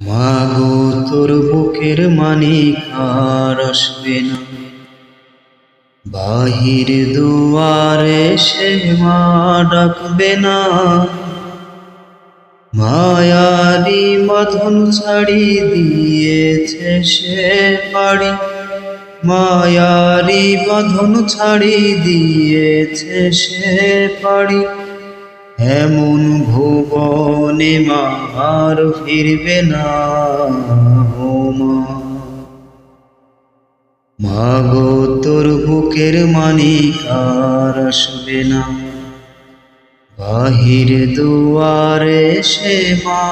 মাগো, তোর বুকের মানিক আর আসবে না। বাহির দুয়ারে সে মা ডাকবে না। মায়ারি মধন ছাড়ি দিয়েছে সে বাড়ি। মায়ারি বাঁধন ছাড়ি দিয়েছে সে পাড়ি এমন ভুবনে মা আর ফিরবে না মা। তোর বুকের মানিক আর আসবে না। বাহির দুয়ারে সে মা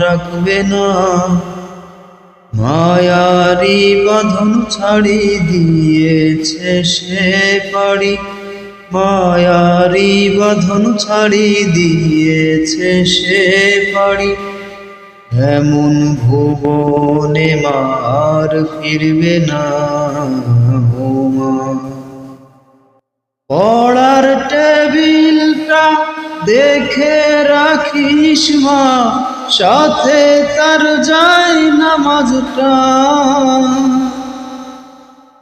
ডাকবে না। মায়ারি বাঁধন ছাড়ি দিয়েছে সে পাড়ি মায়ারি বাঁধন ছাড়ি দিয়েছে সে পাড়ি। এমন ভুবনে মার ফিরবে না পড়ার টেবিলটা দেখে রাখিস মা, সাথে তার যাই নামাজটা।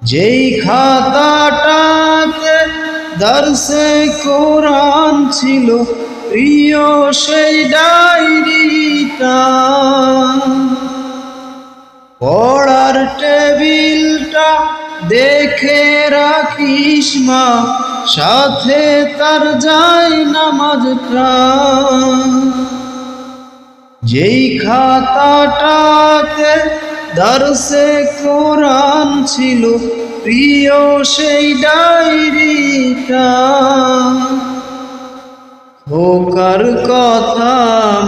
যেই খাতাটাতে দর্শে কোরআন ছিল প্রিয় সেই ডায়েরিটা। পড়ার টেবিলটা দেখে রাখিস মা, সাথে তার যাই নামাজটা যেই খাতাটাতে দর্শে কোরআন ছিল প্রিয় সেই ডায়েরিটা খোকার কথা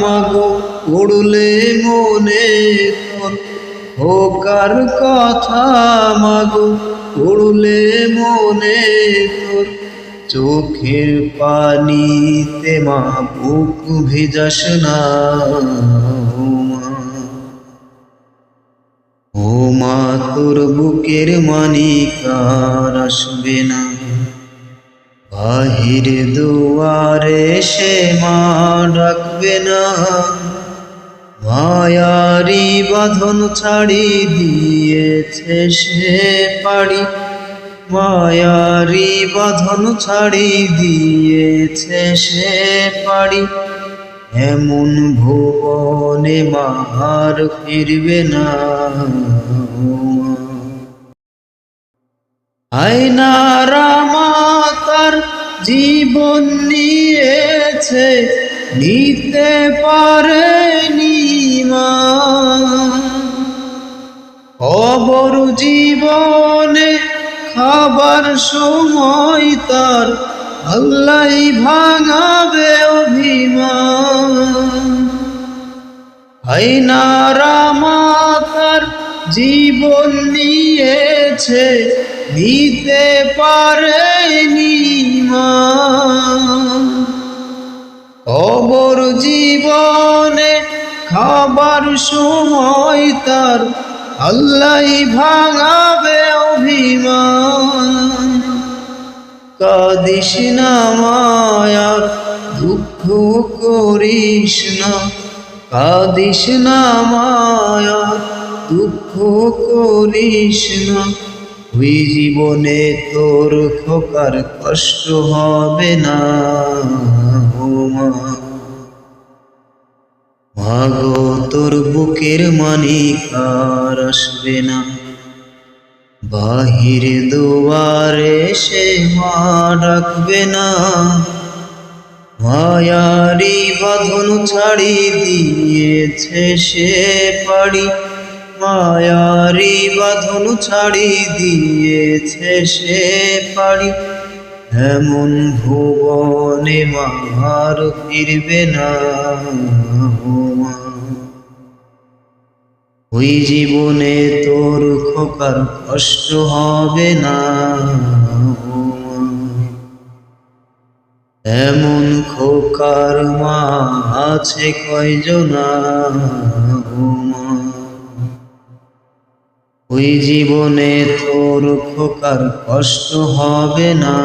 মাগো পড়লে মনে তোর। খোকার কথা মাগো পড়লে মনে তোর। চোখের পানিতে মা বুক ভেজাস না ও মা, তোর বুকের মানিক আর আসবে না। বাহির দুয়ারে সে মা ডাকবে না। মায়ারি বাঁধন ছাড়ি দিয়েছে সে পাড়ি। মায়ারি বাঁধন ছাড়ি দিয়েছে সে পাড়ি। এমন ভুবনে মার ফিরবে না। তার জীবন নিয়েছে নিতে পারেনি মা। অবর জীবনে খাবার সময় তার আল্লাহ ভাঙাবে অভিমান। তার জীবন নিয়েছে নিতে পারেনি অবর জীবনে খাবার সময় তার আল্লাহ ভাঙাবে অভিমান। কাদিস না মায়ার, দুঃখ করিস না, কাদিস না মায়ার দুঃখ করিস না। ওই জীবনে তোর খোকার কষ্ট হবে না মাগো, তোর বুকের মানিক আর আসবে না। বাহির দুয়ারে সে মা ডাকবে না। মায়ারি বাঁধন ছাড়ি দিয়েছে সে পাড়ি মায়ারি বাঁধন ছাড়ি দিয়েছে সে পাড়ি। এমন ভুবনে মার ফিরবে না ওই জীবনে তোর খোকার কষ্ট হবে না এমন খোকার মা আছে কয়জনা। ওই জীবনে তোর খোকার কষ্ট হবে না।